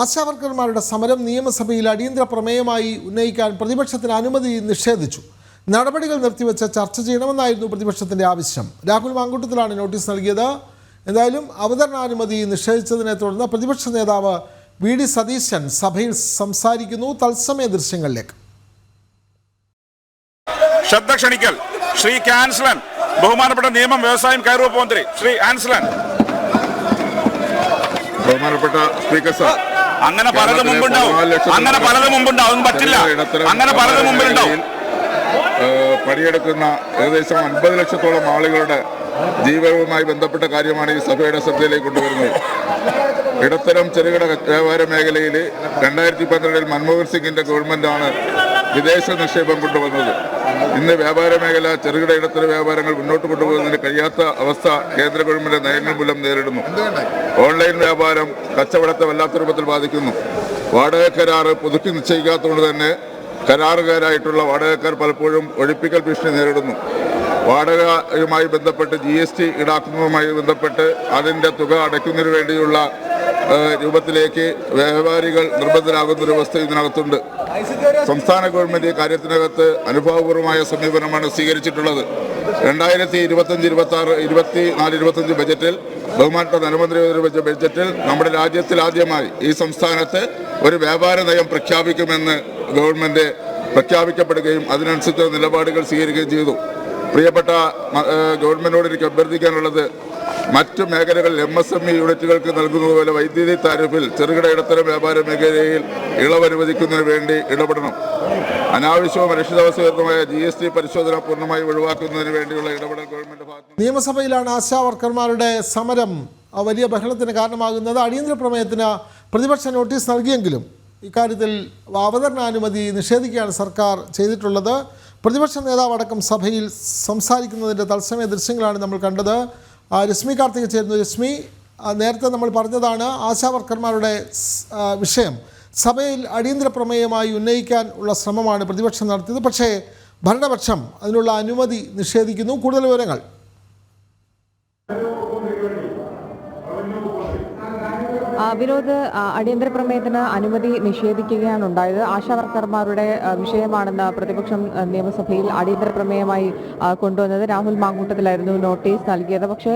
ആശാവർക്കർമാരുടെ സമരം നിയമസഭയിൽ അടിയന്തര പ്രമേയമായി ഉന്നയിക്കാൻ പ്രതിപക്ഷത്തിന് അനുമതി നിഷേധിച്ചു. നടപടികൾ നിർത്തിവെച്ച് ചർച്ച ചെയ്യണമെന്നായിരുന്നു പ്രതിപക്ഷത്തിന്റെ ആവശ്യം. രാഹുൽ മാങ്കൂട്ടത്തിലാണ് നോട്ടീസ് നൽകിയത്. എന്തായാലും അവതരണാനുമതി നിഷേധിച്ചതിനെ തുടർന്ന് പ്രതിപക്ഷ നേതാവ് വി ഡി സതീശൻ സഭയിൽ സംസാരിക്കുന്നു. തത്സമയ ദൃശ്യങ്ങളിലേക്ക്. ശ്രദ്ധ ക്ഷണിക്കൽ. ശ്രീ കാൻസലൻ ബഹുമാനപ്പെട്ട നിയമം വ്യവസായം കയറുവപ്പ് മന്ത്രി ശ്രീ ആൻസലൻ. ബഹുമാനപ്പെട്ട സ്പീക്കർ സാർ അങ്ങനെ പലത് മുമ്പുണ്ടാവും. അങ്ങനെ പലത് മുമ്പുണ്ടാവും. പറ്റില്ല. അങ്ങനെ പലത് മുമ്പിലുണ്ടാവും. പണിയെടുക്കുന്ന ഏകദേശം അൻപത് ലക്ഷത്തോളം ആളുകളുടെ ജീവനവുമായി ബന്ധപ്പെട്ട കാര്യമാണ് ഈ സഭയുടെ ശ്രദ്ധയിലേക്ക് കൊണ്ടുവരുന്നത്. ഇടത്തരം ചെറുകിട വ്യാപാര മേഖലയിൽ രണ്ടായിരത്തി പന്ത്രണ്ടിൽ മൻമോഹൻ സിംഗിന്റെ ഗവൺമെന്റാണ് വിദേശ നിക്ഷേപം കൊണ്ടുവന്നത്. ഇന്ന് വ്യാപാര മേഖല ചെറുകിട ഇടത്തര വ്യാപാരങ്ങൾ മുന്നോട്ട് കൊണ്ടുപോകുന്നതിന് കഴിയാത്ത അവസ്ഥ കേന്ദ്ര ഗവൺമെന്റ് നയങ്ങൾ മൂലം നേരിടുന്നു. ഓൺലൈൻ വ്യാപാരം കച്ചവടത്തെ വല്ലാത്ത രൂപത്തിൽ ബാധിക്കുന്നു. വാടക കരാറ് പുതുക്കി നിശ്ചയിക്കാത്തതുകൊണ്ട് തന്നെ കരാറുകാരായിട്ടുള്ള വാടകക്കാർ പലപ്പോഴും ഒഴിപ്പിക്കൽ ഭീഷണി നേരിടുന്നു. വാടകയുമായി ബന്ധപ്പെട്ട് ജി എസ് ടി ഈടാക്കുന്നതുമായി ബന്ധപ്പെട്ട് അതിന്റെ തുക അടയ്ക്കുന്നതിന് വേണ്ടിയുള്ള രൂപത്തിലേക്ക് വ്യാപാരികൾ നിർബന്ധരാകുന്ന ഒരു അവസ്ഥ ഇതിനകത്തുണ്ട്. സംസ്ഥാന ഗവൺമെന്റ് ഈ കാര്യത്തിനകത്ത് അനുഭവപൂർവമായ സമീപനമാണ് സ്വീകരിച്ചിട്ടുള്ളത്. രണ്ടായിരത്തി ഇരുപത്തഞ്ച് ഇരുപത്തി ആറ് ഇരുപത്തി നാല് ഇരുപത്തഞ്ച് ബജറ്റിൽ ബഹുമാനപ്പെട്ട ധനമന്ത്രി ബജറ്റിൽ നമ്മുടെ രാജ്യത്തിൽ ആദ്യമായി ഈ സംസ്ഥാനത്ത് ഒരു വ്യാപാര നയം പ്രഖ്യാപിക്കുമെന്ന് ഗവൺമെന്റ് പ്രഖ്യാപിക്കപ്പെടുകയും അതിനനുസരിച്ച് നിലപാടുകൾ സ്വീകരിക്കുകയും ചെയ്തു. പ്രിയപ്പെട്ട ഗവൺമെന്റിനോട് എനിക്ക് അഭ്യർത്ഥിക്കാനുള്ളത് മറ്റു മേഖലകളിൽ എം എസ് എം ഇ യൂണിറ്റുകൾക്ക് നൽകുന്നതുപോലെ വൈദ്യുതി താരിഫിൽ ചെറുകിട ഇടത്തരം വ്യാപാര മേഖലയിൽ ഇളവ് അനുവദിക്കുന്നതിന് വേണ്ടി ഇടപെടണം. അനാവശ്യവും അരക്ഷിതാവസ്ഥയുമായ ജി എസ് ടി പരിശോധന പൂർണമായി ഒഴിവാക്കുന്നതിന് വേണ്ടിയുള്ള ഇടപെടൽ ഗവൺമെന്റ് ഭാഗത്ത് നിയമസഭയിലാണ് ആശാ വർക്കർമാരുടെ സമരം വലിയ ബഹളത്തിന് കാരണമാകുന്നത് അടിയന്തര പ്രമേയത്തിന് പ്രതിപക്ഷ നോട്ടീസ് നൽകിയെങ്കിലും ഇക്കാര്യത്തിൽ അവതരണാനുമതി നിഷേധിക്കുകയാണ് സർക്കാർ ചെയ്തിട്ടുള്ളത്. പ്രതിപക്ഷ നേതാവ് അടക്കം സഭയിൽ സംസാരിക്കുന്നതിന്റെ തത്സമയ ദൃശ്യങ്ങളാണ് നമ്മൾ കണ്ടത്. രശ്മി കാർത്തിക ചേരുന്നു. രശ്മി നേരത്തെ നമ്മൾ പറഞ്ഞതാണ് ആശാവർക്കർമാരുടെ വിഷയം. സഭയിൽ അടിയന്തര പ്രമേയമായി ഉന്നയിക്കാൻ ഉള്ള ശ്രമമാണ് പ്രതിപക്ഷം നടത്തിയത്. പക്ഷേ ഭരണപക്ഷം അതിനുള്ള അനുമതി നിഷേധിക്കുന്നു. കൂടുതൽ വിവരങ്ങൾ. വിനോദ് അടിയന്തര പ്രമേയത്തിന് അനുമതി നിഷേധിക്കുകയാണ് ഉണ്ടായത്. ആശാ വർക്കർമാരുടെ ആ, വിഷയമാണെന്ന് പ്രതിപക്ഷം നിയമസഭയിൽ അടിയന്തര പ്രമേയമായി കൊണ്ടുവന്നത് രാഹുൽ മാങ്കൂട്ടത്തിലായിരുന്നു നോട്ടീസ് നൽകിയത്. പക്ഷേ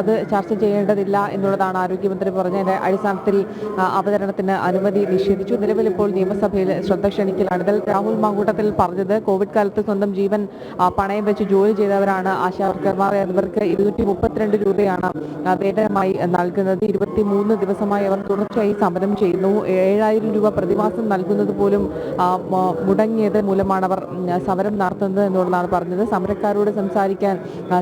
അത് ചർച്ച ചെയ്യേണ്ടതില്ല എന്നുള്ളതാണ് ആരോഗ്യമന്ത്രി പറഞ്ഞതിന്റെ അടിസ്ഥാനത്തിൽ അവതരണത്തിന് അനുമതി നിഷേധിച്ചു. നിലവിൽ ഇപ്പോൾ നിയമസഭയിൽ ശ്രദ്ധ ക്ഷണിക്കലാണ്. ഇതിൽ രാഹുൽ മാങ്കൂട്ടത്തിൽ പറഞ്ഞത് കോവിഡ് കാലത്ത് സ്വന്തം ജീവൻ പണയം വെച്ച് ജോലി ചെയ്തവരാണ് ആശാവർക്കർമാർ ഇവർക്ക് ഇരുന്നൂറ്റി മുപ്പത്തിരണ്ട് രൂപയാണ് വേതനമായി നൽകുന്നത്. ഇരുപത്തി മൂന്ന് ദിവസമായി അവർ തുടർച്ചയായി സമരം ചെയ്യുന്നു. ഏഴായിരം രൂപ പ്രതിമാസം നൽകുന്നത് പോലും മുടങ്ങിയത് മൂലമാണ് അവർ സമരം നടത്തുന്നത് എന്നുള്ളതാണ് പറഞ്ഞത്. സമരക്കാരോട് സംസാരിക്കാൻ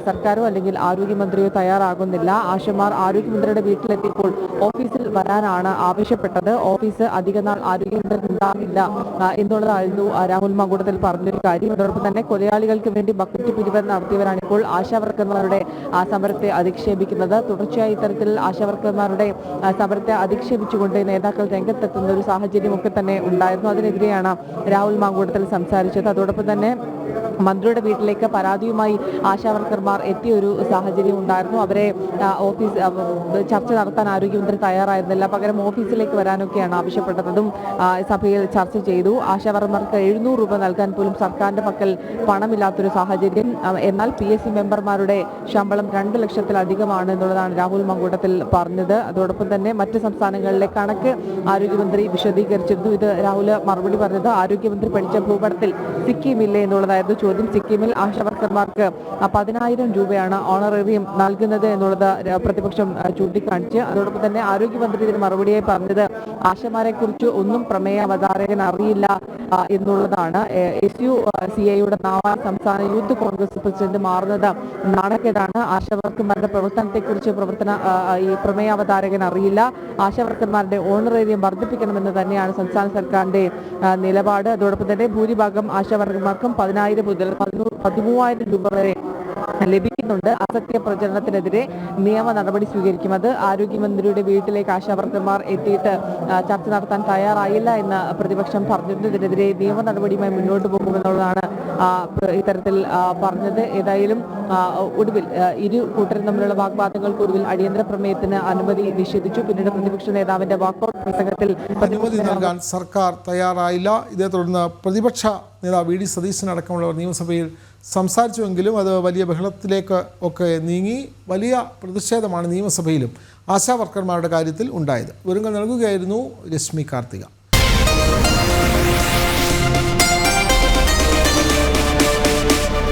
സർക്കാരോ അല്ലെങ്കിൽ ആരോഗ്യമന്ത്രിയോ തയ്യാറാകുന്നില്ല. ആശമാർ ആരോഗ്യമന്ത്രിയുടെ വീട്ടിലെത്തിയപ്പോൾ ഓഫീസിൽ വരാനാണ് ആവശ്യപ്പെട്ടത്. ഓഫീസ് അധികനാൾ ആരോഗ്യമന്ത്രി ഉണ്ടാകില്ല എന്നുള്ളതായിരുന്നു രാഹുൽ മങ്കൂട്ടത്തിൽ പറഞ്ഞൊരു കാര്യം. അതോടൊപ്പം തന്നെ കൊലയാളികൾക്ക് വേണ്ടി ബക്കറ്റ് പിരിവ് നടത്തിയവരാണ് ഇപ്പോൾ ആശാവർക്കർമാരുടെ സമരത്തെ അധിക്ഷേപിക്കുന്നത്. തുടർച്ചയായി ഇത്തരത്തിൽ ആശാവർക്കർമാരുടെ സമരത്തെ അധിക്ഷേപിച്ചുകൊണ്ട് നേതാക്കൾ രംഗത്തെത്തുന്ന ഒരു സാഹചര്യമൊക്കെ തന്നെ ഉണ്ടായിരുന്നു. അതിനെതിരെയാണ് രാഹുൽ മാങ്കൂട്ടത്തിൽ സംസാരിച്ചത്. അതോടൊപ്പം തന്നെ മന്ത്രിയുടെ വീട്ടിലേക്ക് പരാതിയുമായി ആശാവർക്കർമാർ എത്തിയ ഒരു സാഹചര്യം ഉണ്ടായിരുന്നു. അവരെ ഓഫീസ് ചർച്ച നടത്താൻ ആരോഗ്യമന്ത്രി തയ്യാറായിരുന്നില്ല. പകരം ഓഫീസിലേക്ക് വരാനൊക്കെയാണ് ആവശ്യപ്പെട്ടതും. സഭയിൽ ചർച്ച ചെയ്തു. ആശാവർമാർക്ക് എഴുന്നൂറ് രൂപ നൽകാൻ പോലും സർക്കാരിന്റെ പക്കൽ പണമില്ലാത്തൊരു സാഹചര്യം. എന്നാൽ പി എസ് സി മെമ്പർമാരുടെ ശമ്പളം രണ്ട് ലക്ഷത്തിലധികമാണ് എന്നുള്ളതാണ് രാഹുൽ മങ്കൂട്ടത്തിൽ പറഞ്ഞത്. അതോടൊപ്പം തന്നെ മറ്റ് സംസ്ഥാനങ്ങളിലെ കണക്ക് ആരോഗ്യമന്ത്രി വിശദീകരിച്ചിരുന്നു. ഇത് രാഹുൽ മറുപടി പറഞ്ഞത് ആരോഗ്യമന്ത്രി പഠിച്ച ഭൂപടത്തിൽ സിക്കിമില്ലേ എന്നുള്ളതായിരുന്നു ചോദ്യം സിക്കിമിൽ ആശാവർക്കർമാർക്ക് പതിനായിരം രൂപയാണ് ഓണറേറിയം നൽകുന്നത് എന്നുള്ളത് പ്രതിപക്ഷം ചൂണ്ടിക്കാണിച്ച്. അതോടൊപ്പം തന്നെ ആരോഗ്യമന്ത്രി ഇതിന് മറുപടിയായി പറഞ്ഞത് ആശമാരെ കുറിച്ച് ഒന്നും പ്രമേയ അവതാരകൻ അറിയില്ല എന്നുള്ളതാണ്. എസ് യു സി ഐയുടെ നാവാൻ സംസ്ഥാന യൂത്ത് കോൺഗ്രസ് പ്രസിഡന്റ് മാറുന്നത് നാണക്കേടാണ്. ആശാവർക്കർമാരുടെ പ്രവർത്തനത്തെക്കുറിച്ച് പ്രവർത്തന ഈ പ്രമേയ അവതാരകൻ അറിയില്ല. ആശാവർക്കർമാരുടെ ഓണറേറിയം വർദ്ധിപ്പിക്കണമെന്ന് തന്നെയാണ് സംസ്ഥാന സർക്കാരിന്റെ നിലപാട്. അതോടൊപ്പം തന്നെ ഭൂരിഭാഗം ആശാവർക്കർമാർക്കും പതിനായിരം മുതൽ പതിമൂവായിരം രൂപ വരെ ലഭിക്കും പറയുന്നുണ്ട് അസത്യ പ്രചരണത്തിനെതിരെ നിയമ നടപടി സ്വീകരിക്കും. അത് ആരോഗ്യമന്ത്രിയുടെ വീട്ടിലേക്ക് ആശാവർക്കർമാർ എത്തിയിട്ട് ചർച്ച നടത്താൻ തയ്യാറായില്ല എന്ന് പ്രതിപക്ഷം പറഞ്ഞതിനെതിരെ നിയമ നടപടിയുമായി മുന്നോട്ട് പോകുമെന്നുള്ളതാണ് ഇത്തരത്തിൽ പറഞ്ഞത്. ഏതായാലും ഒടുവിൽ ഇരു കൂട്ടരും തമ്മിലുള്ള വാഗ്വാദങ്ങൾക്ക് ഒടുവിൽ അടിയന്തര പ്രമേയത്തിന് അനുമതി നിഷേധിച്ചു. പിന്നീട് പ്രതിപക്ഷ നേതാവിന്റെ വാക്കൌട്ട് പ്രസംഗത്തിൽ അനുമതി നൽകാൻ സർക്കാർ തയ്യാറായില്ല. ഇതേ തുടർന്ന് പ്രതിപക്ഷ നേതാവ് വി. ഡി. സതീശൻ അടക്കമുള്ളവർ നിയമസഭയിൽ സംസാരിച്ചുവെങ്കിലും അത് വലിയ ബഹളത്തിലേക്ക് ഒക്കെ നീങ്ങി വലിയ പ്രതിഷേധമാണ് നിയമസഭയിലും ആശാ വർക്കർമാരുടെ കാര്യത്തിൽ ഉണ്ടായത്. വിവരങ്ങൾ നൽകുകയായിരുന്നു രശ്മി കാർത്തിക.